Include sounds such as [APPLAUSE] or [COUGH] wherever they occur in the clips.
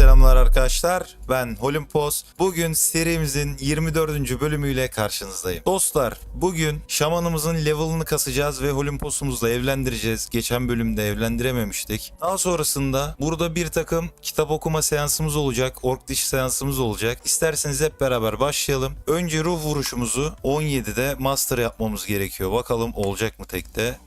selamlar arkadaşlar. Ben Olimpos. Bugün serimizin 24. bölümüyle karşınızdayım. Dostlar bugün şamanımızın level'ını kasacağız ve Olimpos'umuzla evlendireceğiz. Geçen bölümde evlendirememiştik. Daha sonrasında burada bir takım kitap okuma seansımız olacak. Ork dişi seansımız olacak. İsterseniz hep beraber başlayalım. Önce ruh vuruşumuzu 17'de master yapmamız gerekiyor. Bakalım olacak mı tekte?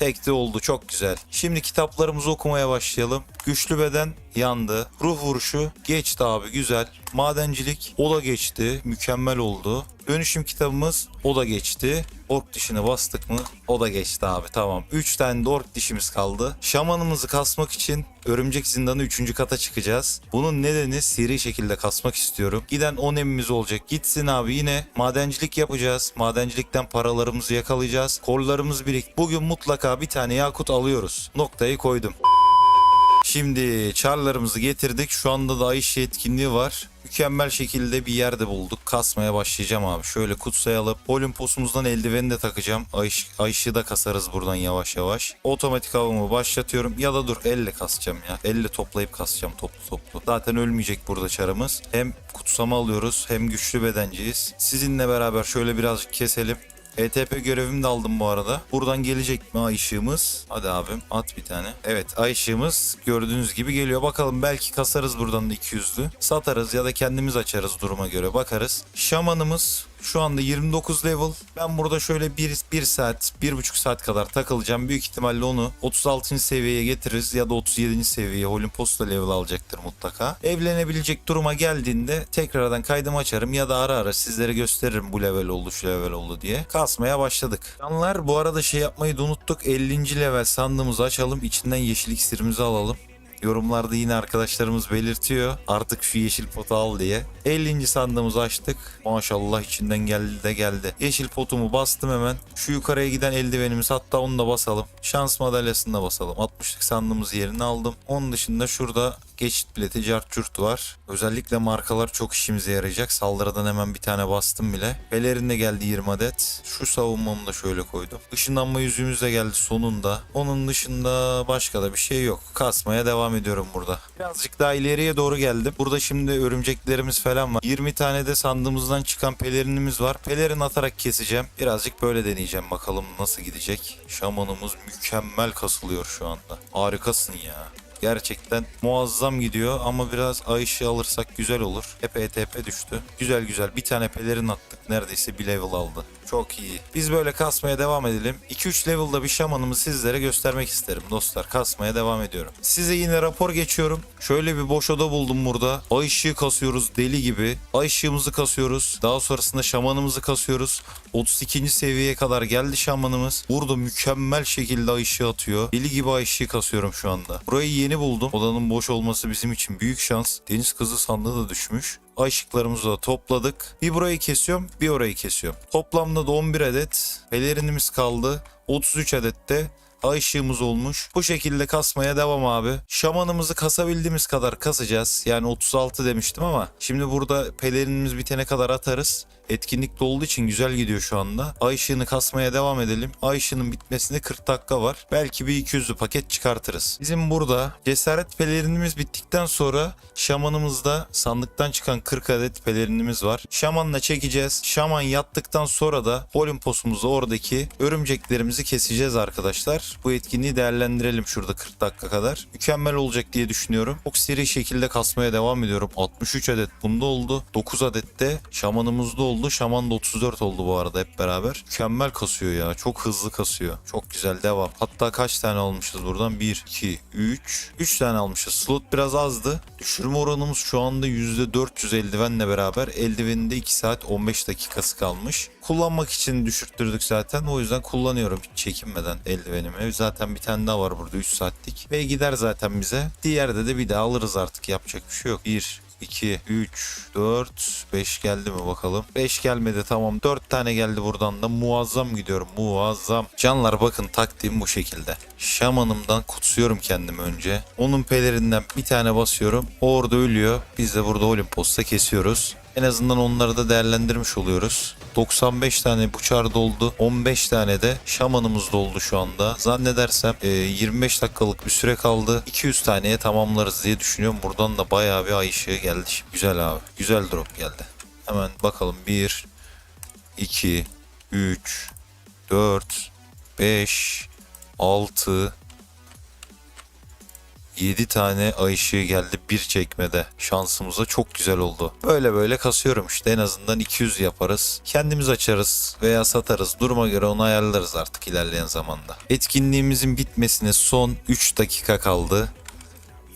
Tekte oldu çok güzel. Şimdi kitaplarımızı okumaya başlayalım. Güçlü beden yandı. Ruh vuruşu geçti abi güzel. Madencilik o da geçti. Mükemmel oldu. Dönüşüm kitabımız o da geçti. Ork dişini bastık mı o da geçti abi tamam. 3 tane de ork dişimiz kaldı. Şamanımızı kasmak için örümcek zindanı 3. kata çıkacağız. Bunun nedeni seri şekilde kasmak istiyorum. Giden 10 emimiz olacak. Gitsin abi yine madencilik yapacağız. Madencilikten paralarımızı yakalayacağız. Kollarımız birik. Bugün mutlaka bir tane yakut alıyoruz. Noktayı koydum. Şimdi çarlarımızı getirdik. Şu anda da Ayşe etkinliği var. Mükemmel şekilde bir yerde bulduk. Kasmaya başlayacağım abi. Şöyle kutsayalım. Olimposumuzdan eldiveni de takacağım. Ayş, Ayşe'yi da kasarız buradan yavaş yavaş. Otomatik avımı başlatıyorum. Ya da dur elle kasacağım ya. Elle toplayıp kasacağım toplu toplu. Zaten ölmeyecek burada çarımız. Hem kutsama alıyoruz hem güçlü bedenciyiz. Sizinle beraber şöyle birazcık keselim. ETP görevimi de aldım bu arada. Buradan gelecek mi ay ışığımız? Hadi abim at bir tane. Evet ay ışığımız gördüğünüz gibi geliyor. Bakalım belki kasarız buradan da 200'lü. Satarız ya da kendimiz açarız duruma göre bakarız. Şamanımız şu anda 29 level. Ben burada şöyle 1, 1 saat, 1,5 saat kadar takılacağım. Büyük ihtimalle onu 36. seviyeye getiririz ya da 37. seviyeye Olimpos'ta level alacaktır mutlaka. Evlenebilecek duruma geldiğinde tekrardan kaydımı açarım ya da ara ara sizlere gösteririm bu level oldu şu level oldu diye. Kasmaya başladık. Canlar bu arada şey yapmayı da unuttuk. 50. level sandığımızı açalım. içinden yeşil iksirimizi alalım. Yorumlarda yine arkadaşlarımız belirtiyor. Artık şu yeşil potu al diye. 50. sandığımızı açtık. Maşallah içinden geldi de geldi. Yeşil potumu bastım hemen. Şu yukarıya giden eldivenimiz hatta onu da basalım. Şans madalyasını da basalım. 60'lık sandığımız yerini aldım. Onun dışında şurada geçit bileti cart curt var. Özellikle markalar çok işimize yarayacak. Saldırıdan hemen bir tane bastım bile. Pelerin de geldi 20 adet. Şu savunmamı da şöyle koydum. Işınlanma yüzüğümüz de geldi sonunda. Onun dışında başka da bir şey yok. Kasmaya devam ediyorum burada. Birazcık daha ileriye doğru geldim. Burada şimdi örümceklerimiz falan var. 20 tane de sandığımızdan çıkan pelerinimiz var. Pelerin atarak keseceğim. Birazcık böyle deneyeceğim bakalım nasıl gidecek. Şamanımız mükemmel kasılıyor şu anda. Harikasın ya. Gerçekten muazzam gidiyor ama biraz ay ışığı alırsak güzel olur. Hep ETP düştü. Güzel güzel bir tane pelerin attık. Neredeyse bir level aldı. Çok iyi. Biz böyle kasmaya devam edelim. 2-3 level'da bir şamanımı sizlere göstermek isterim dostlar. Kasmaya devam ediyorum. Size yine rapor geçiyorum. Şöyle bir boş oda buldum burada. Ay ışığı kasıyoruz deli gibi. Ay ışığımızı kasıyoruz. Daha sonrasında şamanımızı kasıyoruz. 32. seviyeye kadar geldi şamanımız. Burada mükemmel şekilde ay ışığı atıyor. Deli gibi ay ışığı kasıyorum şu anda. Burayı yeni buldum. Odanın boş olması bizim için büyük şans. Deniz kızı sandığı da düşmüş. Ay ışıklarımızı da topladık. Bir burayı kesiyorum, bir orayı kesiyorum. Toplamda da 11 adet pelerinimiz kaldı. 33 adet de ay olmuş. Bu şekilde kasmaya devam abi. Şamanımızı kasabildiğimiz kadar kasacağız. Yani 36 demiştim ama şimdi burada pelerinimiz bitene kadar atarız. Etkinlikte olduğu için güzel gidiyor şu anda. Ay ışığını kasmaya devam edelim. Ay ışığının bitmesine 40 dakika var. Belki bir 200'lü paket çıkartırız. Bizim burada cesaret pelerinimiz bittikten sonra şamanımızda sandıktan çıkan 40 adet pelerinimiz var. Şamanla çekeceğiz. Şaman yattıktan sonra da Olimpos'umuzda oradaki örümceklerimizi keseceğiz arkadaşlar. Bu etkinliği değerlendirelim şurada 40 dakika kadar. Mükemmel olacak diye düşünüyorum. Çok seri şekilde kasmaya devam ediyorum. 63 adet bunda oldu. 9 adet de şamanımızda oldu. Şaman da 34 oldu bu arada hep beraber. Mükemmel kasıyor ya. Çok hızlı kasıyor. Çok güzel devam. Hatta kaç tane almışız buradan? 1, 2, 3. 3 tane almışız. Slot biraz azdı. Düşürme oranımız şu anda %400 eldivenle beraber. Eldiveninde 2 saat 15 dakikası kalmış. Kullanmak için düşürttürdük zaten. O yüzden kullanıyorum hiç çekinmeden eldivenimi. Zaten bir tane daha var burada 3 saatlik. Ve gider zaten bize. Diğerde de bir daha alırız artık. Yapacak bir şey yok. 1, 2, 3, 4, 5 geldi mi bakalım. 5 gelmedi tamam. 4 tane geldi buradan da. Muazzam gidiyorum. Muazzam. Canlar bakın taktiğim bu şekilde. Şamanımdan kutsuyorum kendimi önce. Onun pelerinden bir tane basıyorum. O orada ölüyor. Biz de burada Olimpos'ta kesiyoruz. En azından onları da değerlendirmiş oluyoruz. 95 tane buçar doldu. 15 tane de şamanımız doldu şu anda. Zannedersem e, 25 dakikalık bir süre kaldı. 200 taneye tamamlarız diye düşünüyorum. Buradan da bayağı bir ay ışığı geldi. Güzel abi. Güzel drop geldi. Hemen bakalım. 1, 2, 3, 4, 5, 6, 7 tane ay ışığı geldi bir çekmede. Şansımıza çok güzel oldu. Böyle böyle kasıyorum işte en azından 200 yaparız. Kendimiz açarız veya satarız. Duruma göre onu ayarlarız artık ilerleyen zamanda. Etkinliğimizin bitmesine son 3 dakika kaldı.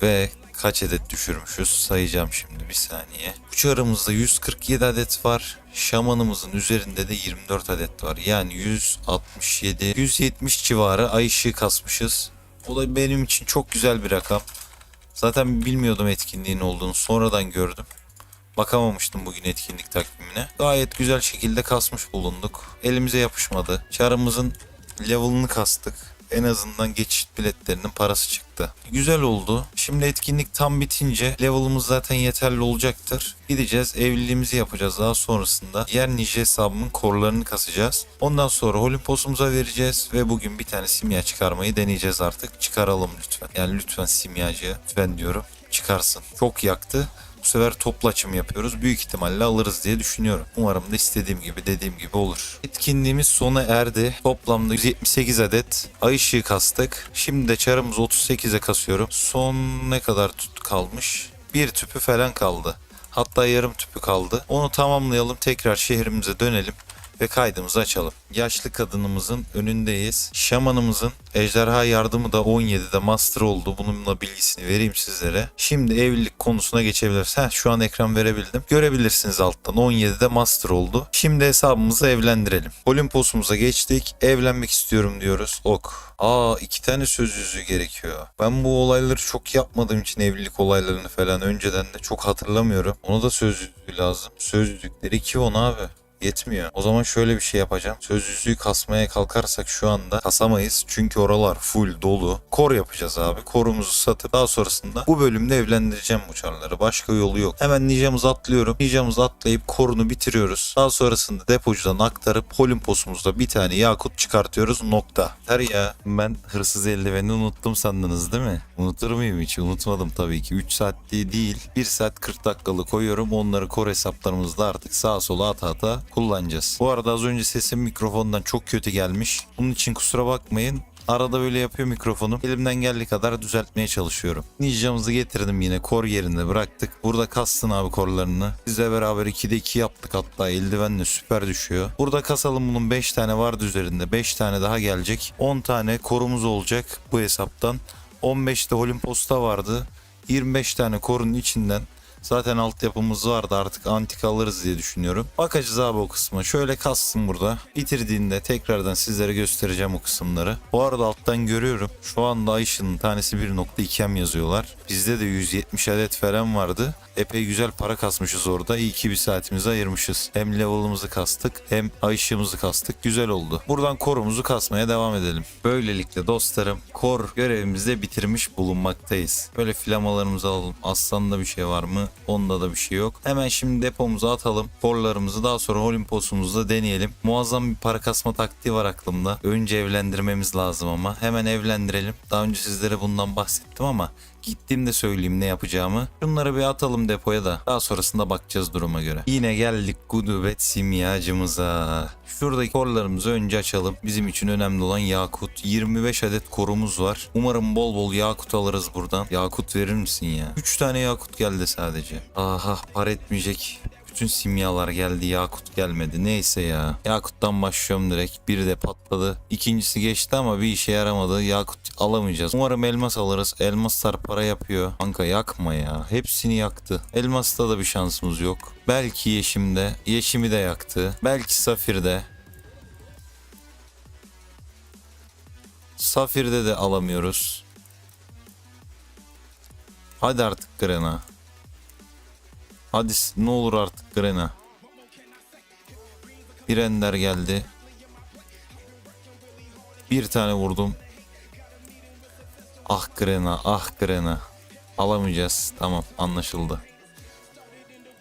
Ve kaç adet düşürmüşüz sayacağım şimdi bir saniye. Uçarımızda 147 adet var. Şamanımızın üzerinde de 24 adet var. Yani 167, 170 civarı ay ışığı kasmışız. O da benim için çok güzel bir rakam. Zaten bilmiyordum etkinliğin olduğunu sonradan gördüm. Bakamamıştım bugün etkinlik takvimine. Gayet güzel şekilde kasmış bulunduk. Elimize yapışmadı. Çarımızın level'ını kastık. En azından geçiş biletlerinin parası çıktı. Güzel oldu. Şimdi etkinlik tam bitince level'ımız zaten yeterli olacaktır. Gideceğiz evliliğimizi yapacağız. Daha sonrasında diğer nice hesabımın korlarını kasacağız. Ondan sonra Olimpos'umuza vereceğiz ve bugün bir tane simya çıkarmayı deneyeceğiz artık. Çıkaralım lütfen. Yani lütfen simyacı lütfen diyorum çıkarsın. Çok yaktı. Bu sefer toplu açım yapıyoruz. Büyük ihtimalle alırız diye düşünüyorum. Umarım da istediğim gibi dediğim gibi olur. Etkinliğimiz sona erdi. Toplamda 178 adet ay ışığı kastık. Şimdi de çarımızı 38'e kasıyorum. Son ne kadar tut kalmış? Bir tüpü falan kaldı. Hatta yarım tüpü kaldı. Onu tamamlayalım tekrar şehrimize dönelim ve kaydımızı açalım. Yaşlı kadınımızın önündeyiz. Şamanımızın ejderha yardımı da 17'de master oldu. Bununla bilgisini vereyim sizlere. Şimdi evlilik konusuna geçebiliriz. Heh, şu an ekran verebildim. Görebilirsiniz alttan 17'de master oldu. Şimdi hesabımızı evlendirelim. Olimpos'umuza geçtik. Evlenmek istiyorum diyoruz. Ok. Aa iki tane söz yüzüğü gerekiyor. Ben bu olayları çok yapmadığım için evlilik olaylarını falan önceden de çok hatırlamıyorum. Ona da söz yüzüğü lazım. Söz yüzükleri 2 on abi yetmiyor. O zaman şöyle bir şey yapacağım. Sözlüğü kasmaya kalkarsak şu anda kasamayız. Çünkü oralar full dolu. Kor yapacağız abi. Korumuzu satıp daha sonrasında bu bölümde evlendireceğim bu çarları. Başka yolu yok. Hemen Ninja'mızı atlıyorum. Ninja'mızı atlayıp korunu bitiriyoruz. Daha sonrasında depocudan aktarıp Olimpos'umuzda bir tane yakut çıkartıyoruz. Nokta. Her ya ben hırsız eldiveni unuttum sandınız değil mi? Unutur muyum hiç? Unutmadım tabii ki. 3 saat değil 1 saat 40 dakikalık koyuyorum. Onları kor hesaplarımızda artık sağa sola ata ata kullanacağız. Bu arada az önce sesim mikrofondan çok kötü gelmiş. Bunun için kusura bakmayın. Arada böyle yapıyor mikrofonum. Elimden geldiği kadar düzeltmeye çalışıyorum. Ninja'mızı getirdim yine kor yerine bıraktık. Burada kastın abi korlarını. Bizle beraber 2'de 2 yaptık hatta eldivenle süper düşüyor. Burada kasalım bunun 5 tane vardı üzerinde. 5 tane daha gelecek. 10 tane korumuz olacak bu hesaptan. 15 de Olimpos'ta vardı. 25 tane korunun içinden Zaten altyapımız vardı artık antik alırız diye düşünüyorum. Bakacağız abi o kısma. Şöyle kassın burada. Bitirdiğinde tekrardan sizlere göstereceğim o kısımları. Bu arada alttan görüyorum. Şu anda Ayşe'nin tanesi 1.2M yazıyorlar. Bizde de 170 adet falan vardı. Epey güzel para kasmışız orada. İyi ki bir saatimizi ayırmışız. Hem level'ımızı kastık hem Ayşe'mizi kastık. Güzel oldu. Buradan korumuzu kasmaya devam edelim. Böylelikle dostlarım kor görevimizi de bitirmiş bulunmaktayız. Böyle flamalarımızı alalım. Aslan'da bir şey var mı? Onda da bir şey yok. Hemen şimdi depomuza atalım. Korlarımızı daha sonra Olimpos'umuzda deneyelim. Muazzam bir para kasma taktiği var aklımda. Önce evlendirmemiz lazım ama. Hemen evlendirelim. Daha önce sizlere bundan bahsettim ama Gittiğimde söyleyeyim ne yapacağımı. Şunları bir atalım depoya da. Daha sonrasında bakacağız duruma göre. Yine geldik gudubet simyacımıza. Şuradaki korlarımızı önce açalım. Bizim için önemli olan yakut. 25 adet korumuz var. Umarım bol bol yakut alırız buradan. Yakut verir misin ya? 3 tane yakut geldi sadece. Aha par etmeyecek. Bütün simyalar geldi Yakut gelmedi. Neyse ya. Yakut'tan başlıyorum direkt. Biri de patladı. İkincisi geçti ama bir işe yaramadı. Yakut alamayacağız. Umarım elmas alırız. Elmaslar para yapıyor. Kanka yakma ya. Hepsini yaktı. Elmas'ta da bir şansımız yok. Belki Yeşim'de. Yeşim'i de yaktı. Belki Safir'de. Safir'de de alamıyoruz. Hadi artık Grena. Hadi ne olur artık Grena. Bir ender geldi. Bir tane vurdum. Ah Grena, ah Grena. Alamayacağız. Tamam, anlaşıldı.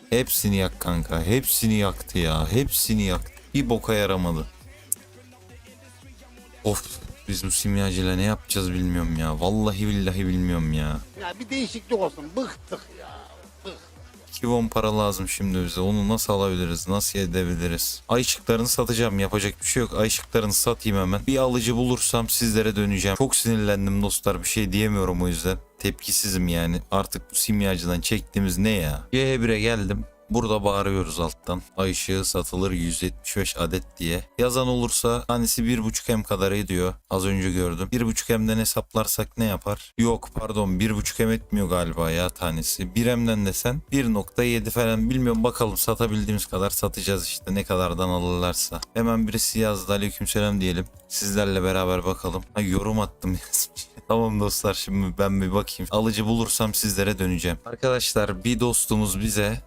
Hepsini yak kanka. Hepsini yaktı ya. Hepsini yaktı. Bir boka yaramadı. Of biz bu simyacıyla ne yapacağız bilmiyorum ya. Vallahi billahi bilmiyorum ya. Ya bir değişiklik olsun. Bıktık ya. 2 won para lazım şimdi bize. Onu nasıl alabiliriz? Nasıl edebiliriz? Ayşıklarını satacağım. Yapacak bir şey yok. Ayşıklarını satayım hemen. Bir alıcı bulursam sizlere döneceğim. Çok sinirlendim dostlar. Bir şey diyemiyorum o yüzden. Tepkisizim yani. Artık bu simyacıdan çektiğimiz ne ya? C1'e geldim. Burada bağırıyoruz alttan. Ay ışığı satılır 175 adet diye. Yazan olursa tanesi 1.5 M kadar ediyor. Az önce gördüm. 1.5 M'den hesaplarsak ne yapar? Yok pardon 1.5 M etmiyor galiba ya tanesi. 1 M'den desen 1.7 falan bilmiyorum bakalım satabildiğimiz kadar satacağız işte ne kadardan alırlarsa. Hemen birisi yazdı aleykümselam diyelim. Sizlerle beraber bakalım. Ha, yorum attım [LAUGHS] yazmış. Tamam dostlar şimdi ben bir bakayım. Alıcı bulursam sizlere döneceğim. Arkadaşlar bir dostumuz bize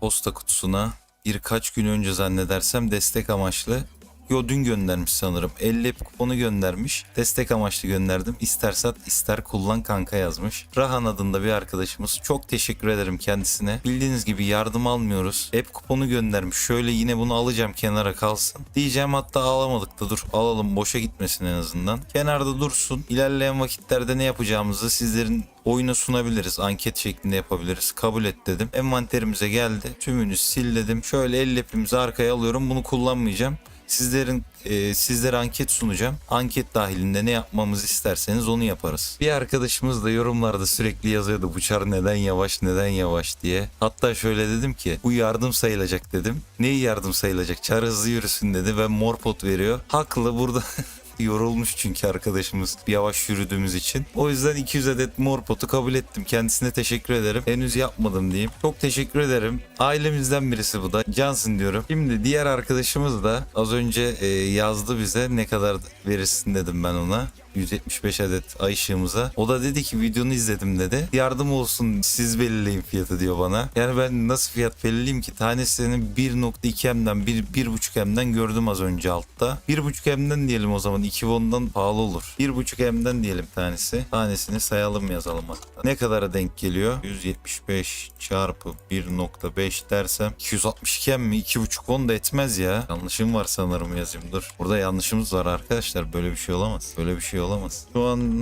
posta kutusuna birkaç gün önce zannedersem destek amaçlı Yo dün göndermiş sanırım. 50 kuponu göndermiş. Destek amaçlı gönderdim. İster sat ister kullan kanka yazmış. Rahan adında bir arkadaşımız. Çok teşekkür ederim kendisine. Bildiğiniz gibi yardım almıyoruz. Hep kuponu göndermiş. Şöyle yine bunu alacağım kenara kalsın. Diyeceğim hatta alamadık da dur alalım boşa gitmesin en azından. Kenarda dursun. İlerleyen vakitlerde ne yapacağımızı sizlerin oyuna sunabiliriz. Anket şeklinde yapabiliriz. Kabul et dedim. Envanterimize geldi. Tümünü sil dedim. Şöyle el lepimizi arkaya alıyorum. Bunu kullanmayacağım. Sizlerin e, sizlere anket sunacağım. Anket dahilinde ne yapmamızı isterseniz onu yaparız. Bir arkadaşımız da yorumlarda sürekli yazıyordu bu çar neden yavaş neden yavaş diye. Hatta şöyle dedim ki bu yardım sayılacak dedim. Neyi yardım sayılacak? Çar hızlı yürüsün dedi ve mor pot veriyor. Haklı burada [LAUGHS] yorulmuş çünkü arkadaşımız yavaş yürüdüğümüz için. O yüzden 200 adet mor potu kabul ettim. Kendisine teşekkür ederim. Henüz yapmadım diyeyim. Çok teşekkür ederim. Ailemizden birisi bu da. Cansın diyorum. Şimdi diğer arkadaşımız da az önce e, yazdı bize ne kadar verirsin dedim ben ona. 175 adet ay ışığımıza. O da dedi ki videonu izledim dedi. Yardım olsun siz belirleyin fiyatı diyor bana. Yani ben nasıl fiyat belirleyeyim ki? Tanesini 1.2 M'den 1, 1.5 M'den gördüm az önce altta. 1.5 M'den diyelim o zaman 2 won'dan pahalı olur. 1.5 M'den diyelim tanesi. Tanesini sayalım yazalım hatta. Ne kadara denk geliyor? 175 çarpı 1.5 dersem 262 M mi? 2.5 won da etmez ya. Yanlışım var sanırım yazayım dur. Burada yanlışımız var arkadaşlar. Böyle bir şey olamaz. Böyle bir şey olamaz. Şu an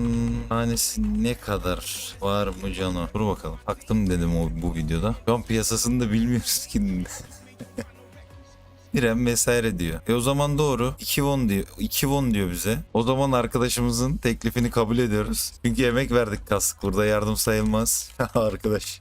tanesi ne kadar var mı Cano? Dur bakalım. Baktım dedim o bu videoda. Şu an piyasasını da bilmiyoruz ki. [LAUGHS] Diren vesaire diyor. E o zaman doğru. 2 won diyor. 2 won diyor bize. O zaman arkadaşımızın teklifini kabul ediyoruz. Çünkü emek verdik kastık. Burada yardım sayılmaz. [LAUGHS] Arkadaş.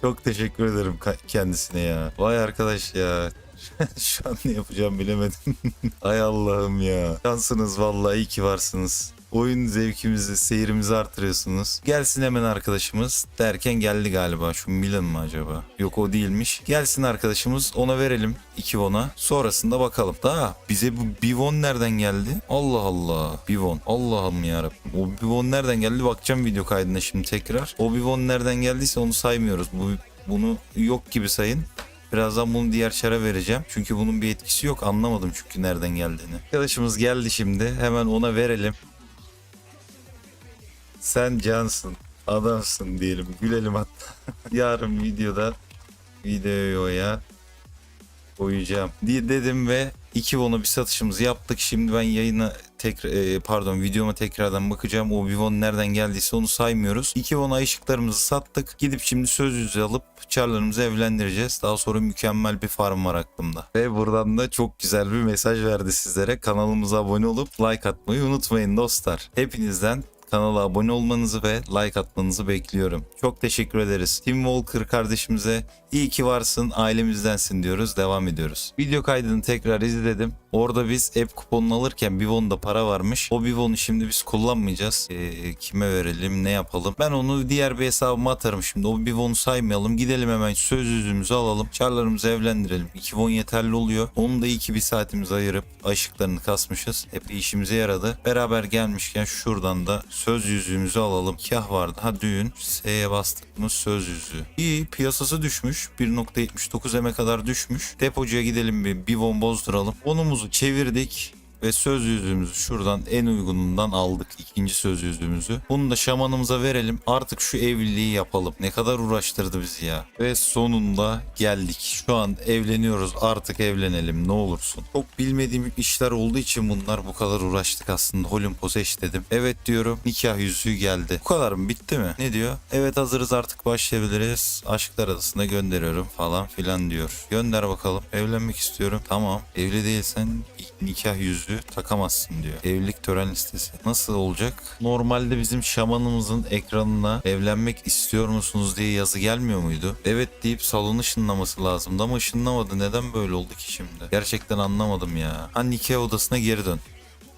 Çok teşekkür ederim kendisine ya. Vay arkadaş ya. [LAUGHS] Şu an ne yapacağım bilemedim. [LAUGHS] Ay Allah'ım ya. Şansınız vallahi iyi ki varsınız. Oyun zevkimizi, seyirimizi artırıyorsunuz. Gelsin hemen arkadaşımız derken geldi galiba. Şu Milan mı acaba? Yok o değilmiş. Gelsin arkadaşımız ona verelim 2 won'a. Sonrasında bakalım. Daha bize bu bir won nereden geldi? Allah Allah. Bir won. Allah'ım yarabbim. O bir won nereden geldi? Bakacağım video kaydına şimdi tekrar. O bir won nereden geldiyse onu saymıyoruz. Bu bunu yok gibi sayın. Birazdan bunu diğer şara vereceğim. Çünkü bunun bir etkisi yok. Anlamadım çünkü nereden geldiğini. Arkadaşımız geldi şimdi. Hemen ona verelim. Sen cansın. Adamsın diyelim. Gülelim hatta. [LAUGHS] Yarın videoda videoya koyacağım diye dedim ve iki won'a bir satışımızı yaptık. Şimdi ben yayına tekrar e, pardon videoma tekrardan bakacağım. O bir won nereden geldiyse onu saymıyoruz. 2 won ay ışıklarımızı sattık. Gidip şimdi söz yüzü alıp çarlarımızı evlendireceğiz. Daha sonra mükemmel bir farm var aklımda. Ve buradan da çok güzel bir mesaj verdi sizlere. Kanalımıza abone olup like atmayı unutmayın dostlar. Hepinizden kanala abone olmanızı ve like atmanızı bekliyorum. Çok teşekkür ederiz. Tim Walker kardeşimize iyi ki varsın ailemizdensin diyoruz. Devam ediyoruz. Video kaydını tekrar izledim. Orada biz app kuponunu alırken Bivon'da para varmış. O Bivon'u şimdi biz kullanmayacağız. Ee, kime verelim ne yapalım. Ben onu diğer bir hesabıma atarım şimdi. O Bivon'u saymayalım. Gidelim hemen söz yüzümüzü alalım. Çarlarımızı evlendirelim. 2 won yeterli oluyor. Onu da iyi ki bir saatimizi ayırıp ışıklarını kasmışız. Hep işimize yaradı. Beraber gelmişken şuradan da söz yüzüğümüzü alalım. Kah vardı. Ha düğün. S'ye bastık mı söz yüzüğü. İyi piyasası düşmüş. 1.79 M'e kadar düşmüş. Depocuya gidelim bir bivon bozduralım. Onumuzu çevirdik. Ve söz yüzüğümüzü şuradan en uygunundan aldık. ikinci söz yüzüğümüzü. Bunu da şamanımıza verelim. Artık şu evliliği yapalım. Ne kadar uğraştırdı bizi ya. Ve sonunda geldik. Şu an evleniyoruz. Artık evlenelim ne olursun. Çok bilmediğim işler olduğu için bunlar bu kadar uğraştık aslında. Olimpos eşledim. Evet diyorum. Nikah yüzüğü geldi. Bu kadar mı? Bitti mi? Ne diyor? Evet hazırız artık başlayabiliriz. Aşklar adasına gönderiyorum falan filan diyor. Gönder bakalım. Evlenmek istiyorum. Tamam. Evli değilsen nikah yüzüğü takamazsın diyor. Evlilik tören listesi. Nasıl olacak? Normalde bizim şamanımızın ekranına evlenmek istiyor musunuz diye yazı gelmiyor muydu? Evet deyip salon ışınlaması lazımdı ama ışınlamadı. Neden böyle oldu ki şimdi? Gerçekten anlamadım ya. Ha nikah odasına geri dön.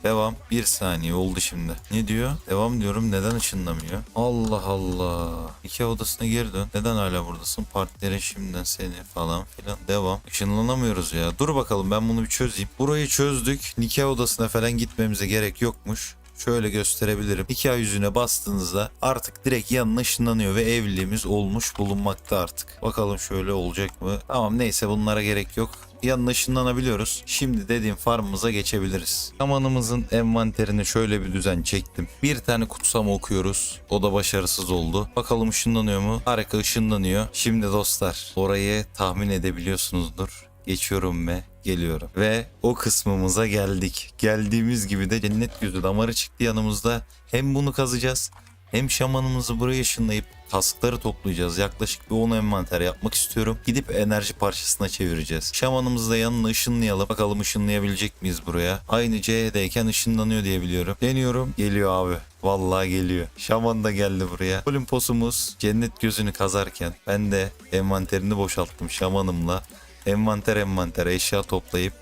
Devam. Bir saniye oldu şimdi. Ne diyor? Devam diyorum. Neden ışınlamıyor? Allah Allah. Nikah odasına geri dön. Neden hala buradasın? Partnerin şimdiden seni falan filan. Devam. Işınlanamıyoruz ya. Dur bakalım ben bunu bir çözeyim. Burayı çözdük. Nikah odasına falan gitmemize gerek yokmuş. Şöyle gösterebilirim. Nikah yüzüne bastığınızda artık direkt yanına ışınlanıyor ve evliliğimiz olmuş bulunmakta artık. Bakalım şöyle olacak mı? Tamam neyse bunlara gerek yok yanına ışınlanabiliyoruz. Şimdi dediğim farmımıza geçebiliriz. Şamanımızın envanterini şöyle bir düzen çektim. Bir tane kutsam okuyoruz. O da başarısız oldu. Bakalım ışınlanıyor mu? Harika ışınlanıyor. Şimdi dostlar orayı tahmin edebiliyorsunuzdur. Geçiyorum ve geliyorum. Ve o kısmımıza geldik. Geldiğimiz gibi de cennet yüzü damarı çıktı yanımızda. Hem bunu kazacağız hem şamanımızı buraya ışınlayıp taskları toplayacağız. Yaklaşık bir 10 envanter yapmak istiyorum. Gidip enerji parçasına çevireceğiz. Şamanımızı da yanına ışınlayalım. Bakalım ışınlayabilecek miyiz buraya? Aynı C'deyken ışınlanıyor diye biliyorum. Deniyorum. Geliyor abi. Vallahi geliyor. Şaman da geldi buraya. Olimposumuz cennet gözünü kazarken ben de envanterini boşalttım şamanımla. Envanter envanter eşya toplayıp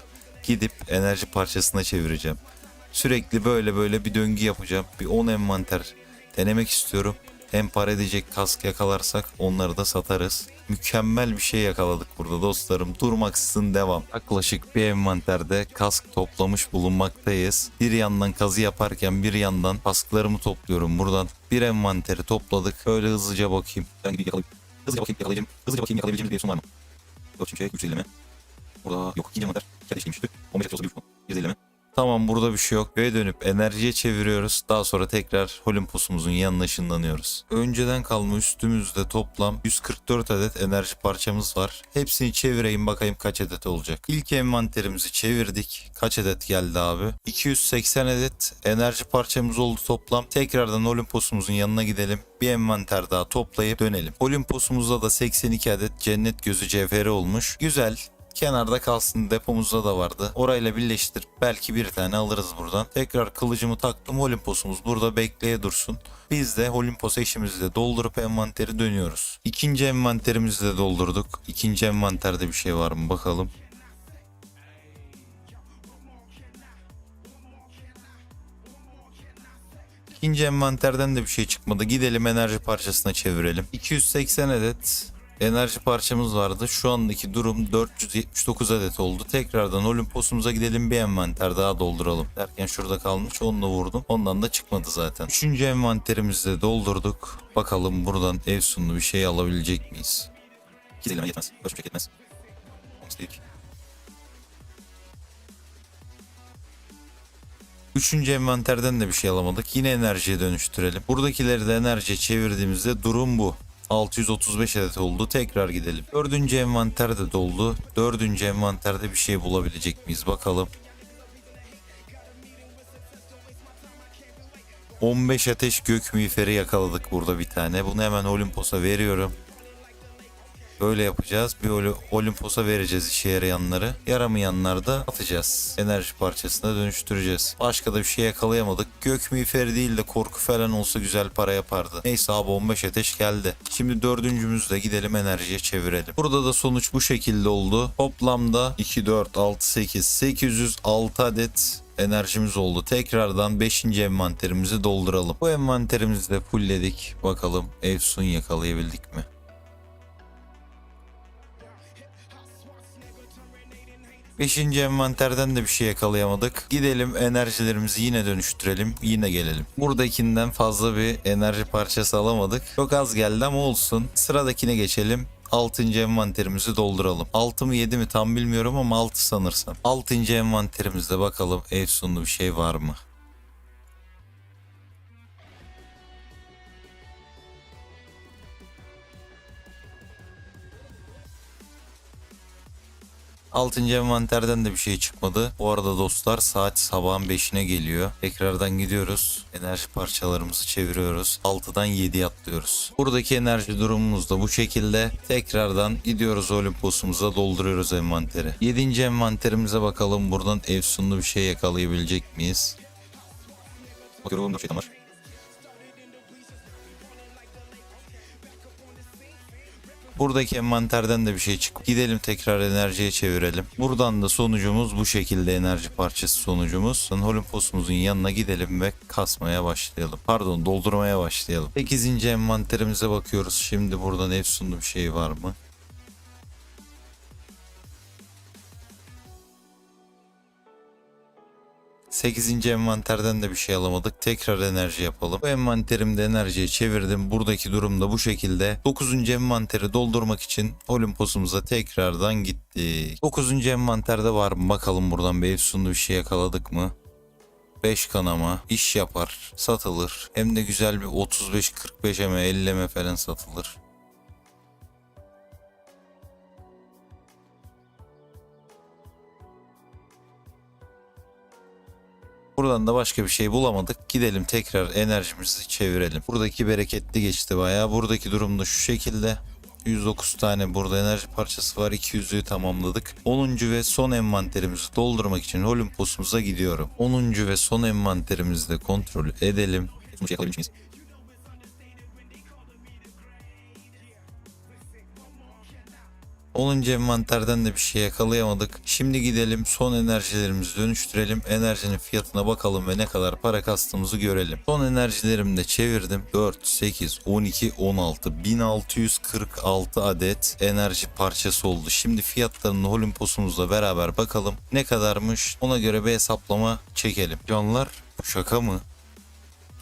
gidip enerji parçasına çevireceğim. Sürekli böyle böyle bir döngü yapacağım. Bir 10 envanter denemek istiyorum. Hem para edecek kask yakalarsak onları da satarız. Mükemmel bir şey yakaladık burada dostlarım. Durmaksızın devam. Yaklaşık bir envanterde kask toplamış bulunmaktayız. Bir yandan kazı yaparken bir yandan kasklarımı topluyorum. Buradan bir envanteri topladık. Böyle hızlıca bakayım. Hızlıca bakayım yakalayabileceğim. Hızlıca bakayım yakalayabileceğimiz bir efsun Yok şimşek yükseleme. Burada yok. İkinci. İki ateş düştü. 15 ateş olsa bir ufuk. 150 Tamam burada bir şey yok. Ve dönüp enerjiye çeviriyoruz. Daha sonra tekrar Olympus'umuzun yanına ışınlanıyoruz. Önceden kalma üstümüzde toplam 144 adet enerji parçamız var. Hepsini çevireyim bakayım kaç adet olacak. İlk envanterimizi çevirdik. Kaç adet geldi abi? 280 adet enerji parçamız oldu toplam. Tekrardan Olympus'umuzun yanına gidelim. Bir envanter daha toplayıp dönelim. Olympus'umuzda da 82 adet cennet gözü cevheri olmuş. Güzel. Kenarda kalsın depomuzda da vardı. Orayla birleştir. Belki bir tane alırız buradan. Tekrar kılıcımı taktım. Olimpos'umuz burada bekleye dursun. Biz de Olimpos eşimizi de doldurup envanteri dönüyoruz. İkinci envanterimizi de doldurduk. İkinci envanterde bir şey var mı bakalım. İkinci envanterden de bir şey çıkmadı. Gidelim enerji parçasına çevirelim. 280 adet enerji parçamız vardı. Şu andaki durum 479 adet oldu. Tekrardan Olimpos'umuza gidelim bir envanter daha dolduralım. Derken şurada kalmış onunla vurdum. Ondan da çıkmadı zaten. Üçüncü envanterimizi de doldurduk. Bakalım buradan ev sunlu bir şey alabilecek miyiz? 250 yetmez. Ölçmek yetmez. İstedik. Üçüncü envanterden de bir şey alamadık. Yine enerjiye dönüştürelim. Buradakileri de enerjiye çevirdiğimizde durum bu. 635 adet oldu. Tekrar gidelim. Dördüncü envanter de doldu. Dördüncü envanterde bir şey bulabilecek miyiz? Bakalım. 15 ateş gök miğferi yakaladık burada bir tane. Bunu hemen Olimpos'a veriyorum. Böyle yapacağız. Bir Oli- Olimpos'a vereceğiz işe yarayanları. Yaramayanları da atacağız. Enerji parçasına dönüştüreceğiz. Başka da bir şey yakalayamadık. Gök miğferi değil de korku falan olsa güzel para yapardı. Neyse abi 15 ateş geldi. Şimdi dördüncümüzle gidelim enerjiye çevirelim. Burada da sonuç bu şekilde oldu. Toplamda 2, 4, 6, 8, 806 adet enerjimiz oldu. Tekrardan 5. envanterimizi dolduralım. Bu envanterimizi de fullledik. Bakalım Efsun yakalayabildik mi? Beşinci envanterden de bir şey yakalayamadık. Gidelim enerjilerimizi yine dönüştürelim. Yine gelelim. Buradakinden fazla bir enerji parçası alamadık. Çok az geldi ama olsun. Sıradakine geçelim. 6. envanterimizi dolduralım. 6 mı 7 mi tam bilmiyorum ama 6 sanırsam. 6. envanterimizde bakalım efsunlu bir şey var mı? Altıncı envanterden de bir şey çıkmadı. Bu arada dostlar saat sabahın 5'ine geliyor. Tekrardan gidiyoruz. Enerji parçalarımızı çeviriyoruz. 6'dan 7'ye atlıyoruz. Buradaki enerji durumumuz da bu şekilde. Tekrardan gidiyoruz Olimpos'umuza dolduruyoruz envanteri. 7. envanterimize bakalım buradan efsunlu bir şey yakalayabilecek miyiz? Bakıyorum şey var. Buradaki envanterden de bir şey çık. Gidelim tekrar enerjiye çevirelim. Buradan da sonucumuz bu şekilde enerji parçası sonucumuz. Olimpos'umuzun yanına gidelim ve kasmaya başlayalım. Pardon doldurmaya başlayalım. 8. envanterimize bakıyoruz. Şimdi buradan efsunlu bir şey var mı? Sekizinci envanterden de bir şey alamadık. Tekrar enerji yapalım. Bu envanterimde enerjiyi çevirdim. Buradaki durum da bu şekilde. 9. envanteri doldurmak için Olimpos'umuza tekrardan gittik. 9. envanterde var mı? Bakalım buradan bir efsunlu bir şey yakaladık mı? 5 kanama iş yapar satılır hem de güzel bir 35-45 eme 50 eme falan satılır. Buradan da başka bir şey bulamadık. Gidelim tekrar enerjimizi çevirelim. Buradaki bereketli geçti bayağı. Buradaki durumda şu şekilde. 109 tane burada enerji parçası var. 200'ü tamamladık. 10. ve son envanterimizi doldurmak için Olimpos'umuza gidiyorum. 10. ve son envanterimizi de kontrol edelim. 10. envanterden de bir şey yakalayamadık. Şimdi gidelim son enerjilerimizi dönüştürelim. Enerjinin fiyatına bakalım ve ne kadar para kastığımızı görelim. Son enerjilerimi de çevirdim. 4, 8, 12, 16. 1646 adet enerji parçası oldu. Şimdi fiyatlarını Olimpos'umuzla beraber bakalım. Ne kadarmış ona göre bir hesaplama çekelim. Canlar şaka mı?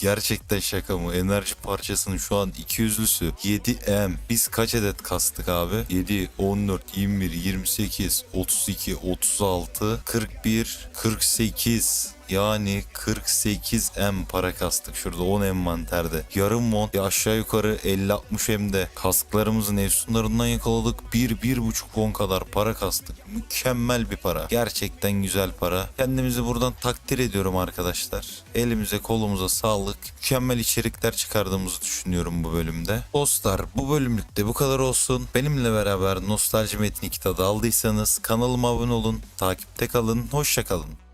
Gerçekten şaka mı? Enerji parçasının şu an 200'lüsü 7M. Biz kaç adet kastık abi? 7, 14, 21, 28, 32, 36, 41, 48. Yani 48M para kastık şurada 10 envanterde. Yarım mont ya aşağı yukarı 50-60 M'de kasklarımızın efsunlarından yakaladık. 1-1,5 won kadar para kastık. Mükemmel bir para. Gerçekten güzel para. Kendimizi buradan takdir ediyorum arkadaşlar. Elimize kolumuza sağlık. Mükemmel içerikler çıkardığımızı düşünüyorum bu bölümde. Dostlar bu bölümlükte bu kadar olsun. Benimle beraber Nostalji Metin 2 tadı aldıysanız kanalıma abone olun. Takipte kalın. Hoşçakalın.